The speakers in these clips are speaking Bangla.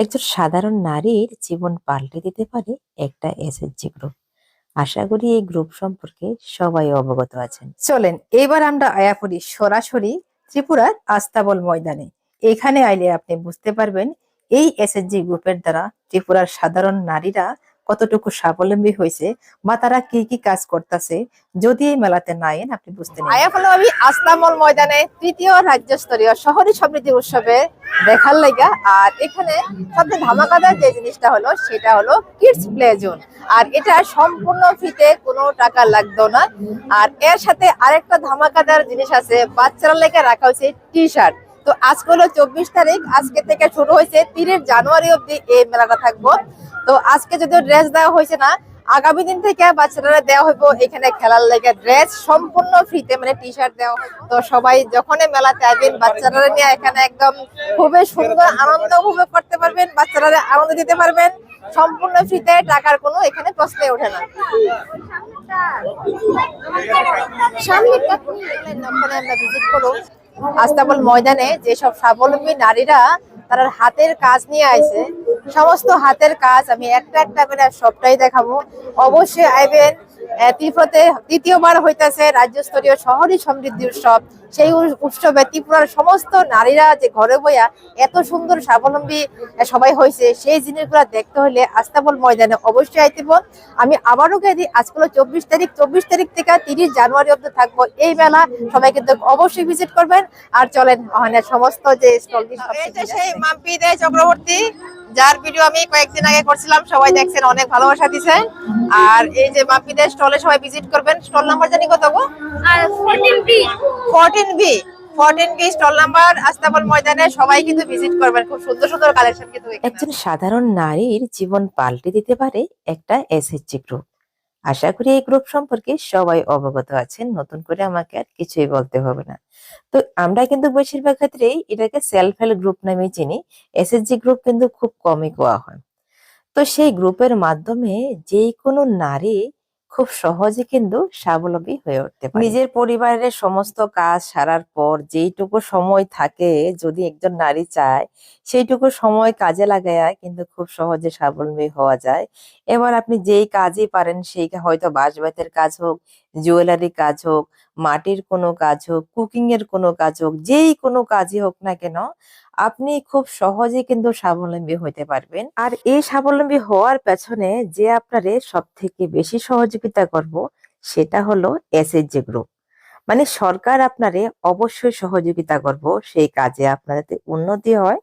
একজন সাধারণ নারীর জীবন পাল্টে দিতে পারে একটা এসএসজি গ্রুপ আশা করি এই গ্রুপ সম্পর্কে সবাই অবগত আছেন। চলেন, এবার আমরা আয়া করি সরাসরি ত্রিপুরার আস্তাবল ময়দানে। এখানে আইলে আপনি বুঝতে পারবেন, এই এসএসজি গ্রুপের দ্বারা ত্রিপুরার সাধারণ নারীরা কতটুকু স্বাবলম্বী হয়েছে বা তারা কি কি কাজ করতেছে যদি এই মেলাতে না আইন আপনি বুঝতে হলো আমি আস্তাবল ময়দানে তৃতীয় রাজ্যস্তরীয় শহরী সমৃদ্ধি উৎসবে দেখার লাগা আর এখানে সবচেয়ে ধামাকাদার যে জিনিসটা হলো সেটা হলো কিডস প্লে জোন আর এটা সম্পূর্ণ ফিতে কোনো টাকা লাগতো না। আর এর সাথে আরেকটা ধামাকাদার জিনিস আছে বাচ্চারা লেগে রাখা হয়েছে টি শার্ট তো আজকে হলো চব্বিশ তারিখ আজকে থেকে শুরু হয়েছে তিরিশ জানুয়ারি অব্দি এই মেলাটা থাকব। তো আজকে যদিও ড্রেস দেওয়া হয়েছে না আগামী দিন থেকে বাচ্চারা দেওয়া হইব এখানে খেলার লেগে ড্রেস সম্পূর্ণ ফ্রিতে মানে টি শার্ট দেওয়া। তো সবাই যখনই মেলাতে আসবেন বাচ্চারা নিয়ে এখানে একদম খুবই সুন্দর আনন্দ উপভোগ করতে পারবেন বাচ্চারা আনন্দ দিতে পারবেন। সম্পূর্ণ ফ্রিতে টাকার কোনো এখানে প্রশ্নে ওঠে না। ওখানে আমরা ভিজিট করো আস্তাবল ময়দানে যেসব স্বাবলম্বী নারীরা তারা হাতের কাজ নিয়ে আইছে, সমস্ত হাতের কাজ আমি একটা একটা করে সবটাই দেখাবো। অবশ্যই আইবেন ত্রিপুরাতে তৃতীয়বার হইতাছে রাজ্যস্তরীয় শহরী সমৃদ্ধি উৎসব। সেই উৎসবে ত্রিপুরার সমস্ত নারীরা যে ঘরে বইয়া এত সুন্দর স্বাবলম্বী সবাই হয়েছে সেই জিনিসগুলো দেখতে হলে আস্তাবল ময়দানে অবশ্যই আইতেব আমি আবারও দিই, আজকে হলো চব্বিশ তারিখ চব্বিশ তারিখ থেকে তিরিশ জানুয়ারি অব্দি থাকব এই মেলা। সবাই কিন্তু অবশ্যই ভিজিট করবেন। আর চলেন সমস্ত যে স্টল সেই চক্রবর্তী। যার ভিডিও আমি কয়েকদিন আগে করছিলাম সবাই দেখছেন অনেক ভালোবাসা দিছে। আর এই যে মাপিদের দে স্টলে সবাই ভিজিট করবেন। স্টল নাম্বার জানি কত গো? আর 14 B fourteen B fourteen B stall number আস্তাবল ময়দানে সবাই কিন্তু ভিজিট করবেন। খুব সুন্দর সুন্দর কালেকশন কিন্তু একজন সাধারণ নারীর জীবন পাল্টে দিতে পারে একটা এসএসজি গ্রুপ আশা করি এই গ্রুপ সম্পর্কে সবাই অবগত আছেন, নতুন করে আমাকে আর কিছুই বলতে হবে না। তো আমরা কিন্তু বেশিরভাগ ক্ষেত্রেই এটাকে সেলফ হেল্প গ্রুপ নামে চিনি এসএসজি গ্রুপ কিন্তু খুব কমই কোয়া হয়। তো সেই গ্রুপের মাধ্যমে যে কোনো নারী খুব সহজে কিন্তু স্বাবলম্বী হয়ে উঠতে পারে। নিজের পরিবারের সমস্ত কাজ সারার পর যেইটুকু সময় থাকে যদি একজন নারী চায়, সেইটুকু সময় কাজে লাগায় কিন্তু খুব সহজে স্বাবলম্বী হওয়া যায়। এবার আপনি যেই কাজই পারেন, সেই হয়তো বাঁশ কাজ হোক জুয়েলারি কাজ হোক মাটির কোনো কাজ হোক কুকিং এর কোনো কাজ হোক, যেই কোনো কাজই হোক না কেন, আপনি খুব সহজে কিন্তু স্বাবলম্বী হতে পারবেন। আর এই স্বাবলম্বী হওয়ার পেছনে যে আপনারে সব থেকে বেশি সহযোগিতা করব, সেটা হলো এসএসজি গ্রুপ মানে সরকার আপনারে অবশ্যই সহযোগিতা করব, সেই কাজে আপনাদের উন্নতি হয়।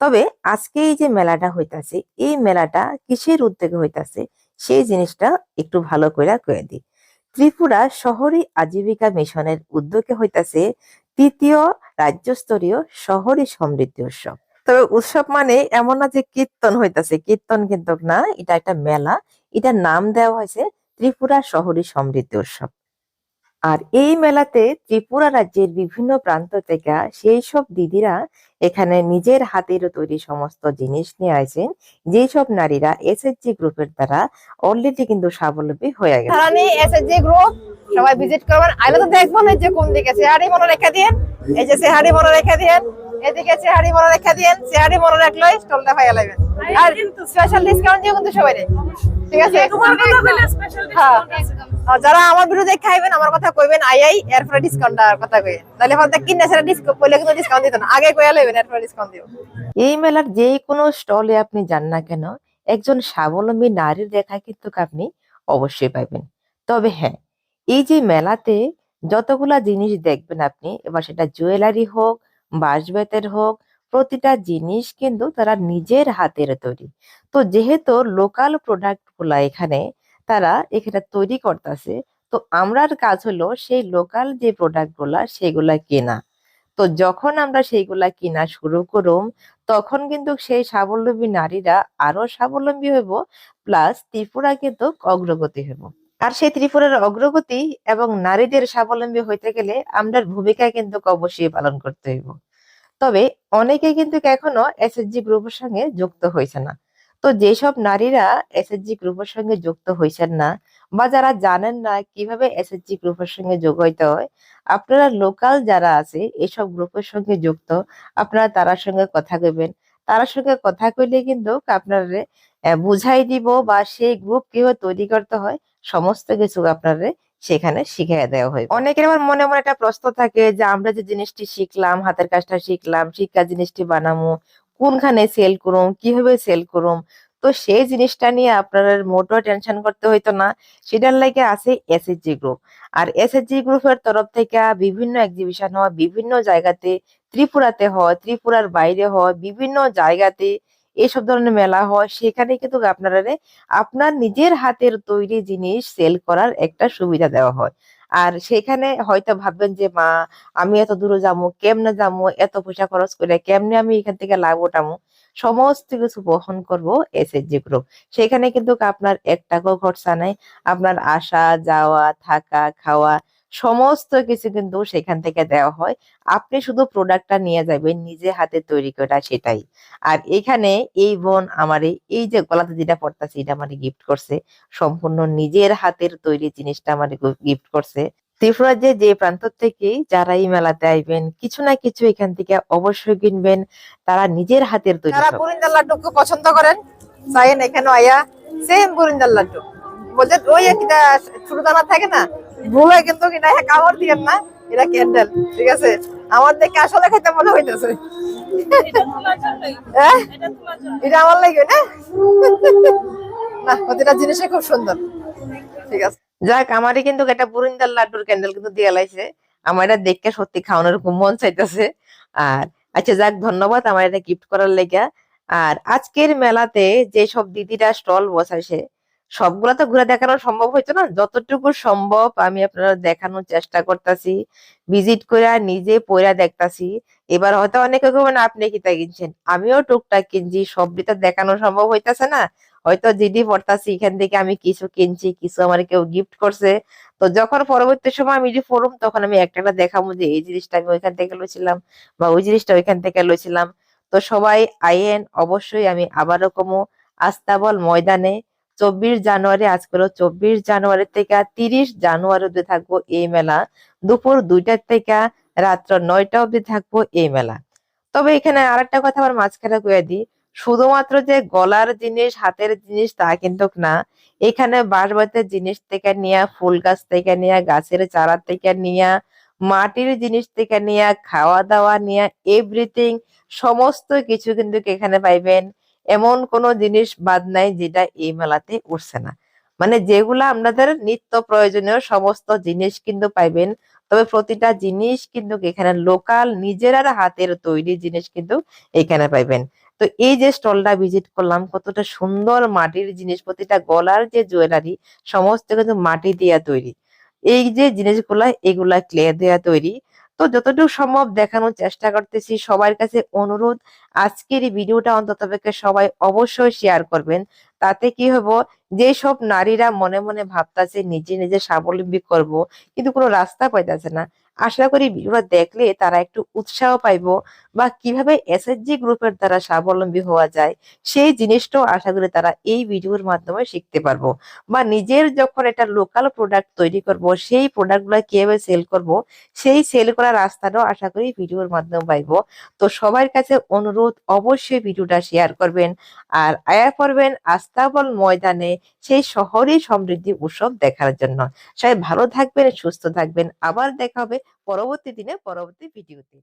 তবে আজকে এই যে মেলাটা হইতাছে, এই মেলাটা কিসের উদ্যোগে হইতাছে, সেই জিনিসটা একটু ভালো করে কয়ে দিই। ত্রিপুরা শহরী আজীবিকা মিশনের উদ্যোগে হইতাছে তৃতীয় রাজ্যস্তরীয় শহরী সমৃদ্ধি উৎসব। তবে উৎসব মানে এমন না যে কীর্তন হইতাছে, কীর্তন কিন্তু না, এটা একটা মেলা। এটা নাম দেওয়া হয়েছে ত্রিপুরা শহরী সমৃদ্ধি উৎসব। আর এই মেলাতে ত্রিপুরা রাজ্যের বিভিন্ন প্রান্ত থেকে সেই সব দিদিরা এখানে নিজের হাতের তৈরি সমস্ত জিনিস নিয়ে আসেন। যেই সব নারীরা এসএসজি গ্রুপের দ্বারা অলরেডি কিন্তু স্বাবলম্বী হয়ে গেছে। থানানি এসএসজি গ্রুপ সবাই ভিজিট করবেন। আইলে তো দেখব না যে কোন দিকে। চেহারি মনে রেখে দিয়েন। এই যে চেহারি মনে রেখে দিয়েন। এদিকে চেহারি মনে রেখে দিয়েন। চেহারি মনে রাখলে স্টলটা পাইয়া লাগবেন আর স্পেশাল ডিসকাউন্ট দিও কিন্তু সবাই ঠিক আছে। হ্যাঁ। যারা আমার বিরুদ্ধে খাইবেন আমার কথা কইবেন, আই আই এরপরে ডিসকাউন্টটার কথা কইবেন। তাহলে হয়তো কিনে সেটা ডিসকাউন্ট কইলে কিন্তু ডিসকাউন্ট দিত না। আগে কইয়া লইবেন এরপরে ডিসকাউন্ট দিও। এই মেলার যে কোনো স্টলে আপনি যান না কেন, একজন স্বাবলম্বী নারীর দেখা কিন্তু আপনি অবশ্যই পাবেন তবে হ্যাঁ এই যে মেলাতে যতগুলা জিনিস দেখবেন আপনি, এবার সেটা জুয়েলারি হোক, বাঁশবেতের হোক, প্রতিটা জিনিস কিন্তু তারা নিজের হাতের তৈরি। তো যেহেতু লোকাল প্রোডাক্টগুলা এখানে তারা এখানে তৈরি করতেছে। তো আমরার কাজ হলো সেই লোকাল যে প্রোডাক্টগুলা সেগুলা কেনা। তো যখন আমরা সেইগুলা কিনা শুরু করুম, তখন কিন্তু সেই স্বাবলম্বী নারীরা আরও স্বাবলম্বী হইব প্লাস ত্রিপুরা কিন্তু অগ্রগতি হইব। আর সেই ত্রিপুরার অগ্রগতি এবং নারীদের স্বাবলম্বী হইতে গেলে আমরার ভূমিকা কিন্তু অবশ্যই পালন করতে হইব। তবে অনেকে কিন্তু এখনও এসএসজি গ্রুপের সঙ্গে যুক্ত হয়েছে না। তো যেসব নারীরা এসএসজি গ্রুপের সঙ্গে যুক্ত হয়েছেন না বা যারা জানেন না কীভাবে এসএসজি গ্রুপের সঙ্গে যোগ হইতে হয়, আপনারা লোকাল যারা আছে, এসব গ্রুপের সঙ্গে যুক্ত, আপনারা তার সঙ্গে কথা কইবেন। তার সঙ্গে কথা কইলে কিন্তু আপনারে বুঝাই দিব বা সেই গ্রুপ কীভাবে তৈরি করতে হয়, সমস্ত কিছু আপনারে সেখানে শিখিয়ে দেওয়া হয় অনেকের আমার মনে মনে একটা প্রশ্ন থাকে যে, আমরা যে জিনিসটি শিখলাম, হাতের কাজটা শিখলাম, শিক্ষা জিনিসটি বানামু কোনখানে সেল করুম, কীভাবে সেল করুম? তো সেই জিনিসটা নিয়ে আপনার মোটো টেনশন করতে হইতো না। সেটার লাগে আছে এসএসজি গ্রুপ আর এসএসজি গ্রুপের তরফ থেকে বিভিন্ন এক্সিবিশন হয়, বিভিন্ন জায়গাতে ত্রিপুরাতে হয়, ত্রিপুরার বাইরে হয়, বিভিন্ন জায়গাতে এসব ধরনের মেলা হয়। সেখানে কিন্তু আপনারা আপনার নিজের হাতের তৈরি জিনিস সেল করার একটা সুবিধা দেওয়া হয়। আর সেখানে হয়তো ভাববেন যে, মা, আমি এত দূরে যাব, কেমনে যাব? এত পয়সা খরচ করে কেমনে আমি এখান থেকে লাভ ওঠামো সমস্ত কিছু বহন করব এসএসজি গ্রুপ সেখানে কিন্তু আপনার এক টাকাও খরচা নাই। আপনার আসা, যাওয়া, থাকা, খাওয়া সমস্ত কিছু কিন্তু সেখান থেকে দেওয়া হয়। আপনি শুধু প্রোডাক্টটা নিয়ে যাবেন নিজে হাতে তৈরি করা সেটাই। আর এখানে এই বোন আমার এই যে গলাতে যেটা পড়তাছে এটা আমার গিফট করছে। সম্পূর্ণ নিজের হাতের তৈরি জিনিসটা আমার গিফট করছে। ত্রিপুরার যে যে প্রান্ত থেকে যারা এই মেলাতে আইবেন কিছু না কিছু এখান থেকে অবশ্যই কিনবেন। তারা নিজের হাতের তৈরি যারা। বুরিন্দার লাড্ডু খুব পছন্দ করেন চাইন এখানে আয়া। সেম বুরিন্দার লাড্ডু। বলছে ওই একটা ছোট দানা থাকে না ভুলে কিন্তু কিনা হ্যাঁ কামড় দিয়েন না এটা ক্যান্ডেল ঠিক আছে? আমার দেখে আসলে খাইতে মনে হইতেছে। এটা হ্যাঁ? এটা এটা আমার লাগে না? না প্রতিটা খুব সুন্দর। ঠিক আছে। যাক আমারই কিন্তু একটা বুরিন্দার লাড্ডুর ক্যান্ডেল কিন্তু দিয়ে লাইছে। আমার এটা দেখতে সত্যি খাওয়ানোর খুব মন চাইতেছে। আর আচ্ছা যাক ধন্যবাদ আমার এটা গিফট করার লেগা। আর আজকের মেলাতে যে সব দিদিরা স্টল বসাইছে সবগুলা তো ঘুরে দেখানো সম্ভব হইতো না। যতটুকু সম্ভব আমি আপনারা দেখানোর চেষ্টা করতেছি ভিজিট করে নিজে পয়রা দেখতাছি। এবার হয়তো অনেকে কবেন আপনি কিতা কিনছেন? আমিও টুকটাক কিনছি সবটি দেখানো সম্ভব হইতাছে না। হয়তো জিডি পড়তাছি, এখান থেকে আমি কিছু কিনছি, কিছু আমার কেউ গিফট করছে। তো যখন পরবর্তী সময় আমি যদি ফোরম তখন আমি একটা দেখাবো যে এই জিনিসটা আমি ওইখান থেকে লইছিলাম বা ওই জিনিসটা ওইখান থেকে লইছিলাম। তো সবাই আইয়েন, অবশ্যই আমি আবারও কমু। আস্তাবল ময়দানে চব্বিশ জানুয়ারি আজকে হলো চব্বিশ জানুয়ারি থেকে তিরিশ জানুয়ারি অব্দি থাকব এই মেলা। দুপুর দুইটার থেকে রাত্র নয়টা অব্দি থাকব এই মেলা। তবে এখানে আরেকটা কথা আমার মাঝখানে কয়ে দিই, শুধুমাত্র যে গলার জিনিস, হাতের জিনিস তা কিন্তু না। এখানে বাঁশবাতের জিনিস থেকে নিয়ে, ফুল গাছ থেকে নিয়ে, গাছের চারা থেকে নিয়ে, মাটির জিনিস থেকে নিয়ে, খাওয়া দাওয়া নিয়ে এভরিথিং সমস্ত কিছু কিন্তু এখানে পাইবেন। এমন কোনো জিনিস বাদ নাই যেটা এই মেলাতে উঠছে না। মানে যেগুলা আপনাদের নিত্য প্রয়োজনীয় সমস্ত জিনিস কিন্তু পাইবেন, তবে প্রতিটা জিনিস কিন্তু এখানে লোকাল নিজের হাতের তৈরি জিনিস কিন্তু এখানে পাইবেন। তো এই যে স্টলটা ভিজিট করলাম, কতটা সুন্দর মাটির জিনিস, প্রতিটা গলার যে জুয়েলারি সমস্ত কিন্তু মাটি দিয়া তৈরি। এই যে জিনিসগুলা, এগুলা ক্লে দেয়া তৈরি। তো যতটুকু সম্ভব দেখানোর চেষ্টা করতেছি। সবার কাছে অনুরোধ আজকের এই ভিডিওটা অন্তত সবাই অবশ্যই শেয়ার করবেন। তাতে কি হব যে সব নারীরা মনে মনে ভাবতাছে, নিজে নিজে স্বাবলম্বী করব, কিন্তু কোনো রাস্তা পাইতাছে না। আশা করি ভিডিওটা দেখলে তারা একটু উৎসাহ পাইবো বা কীভাবে এসএসজি গ্রুপের দ্বারা স্বাবলম্বী হওয়া যায়, সেই জিনিসটাও আশা করি তারা এই ভিডিওর মাধ্যমে শিখতে পারব। বা নিজের যখন একটা লোকাল প্রোডাক্ট তৈরি করব, সেই প্রোডাক্টগুলা কীভাবে সেল করব, সেই সেল করার রাস্তাটাও আশা করি ভিডিওর মাধ্যমে পাইবো। তো সবার কাছে অনুরোধ অবশ্যই ভিডিওটা শেয়ার করবেন। আর আয়া করবেন আস্তাবল ময়দানে সেই শহরে সমৃদ্ধি উৎসব দেখার জন্য। সবাই ভালো থাকবেন, সুস্থ থাকবেন। আবার দেখা হবে পরবর্তী দিনে, পরবর্তী ভিডিওতে।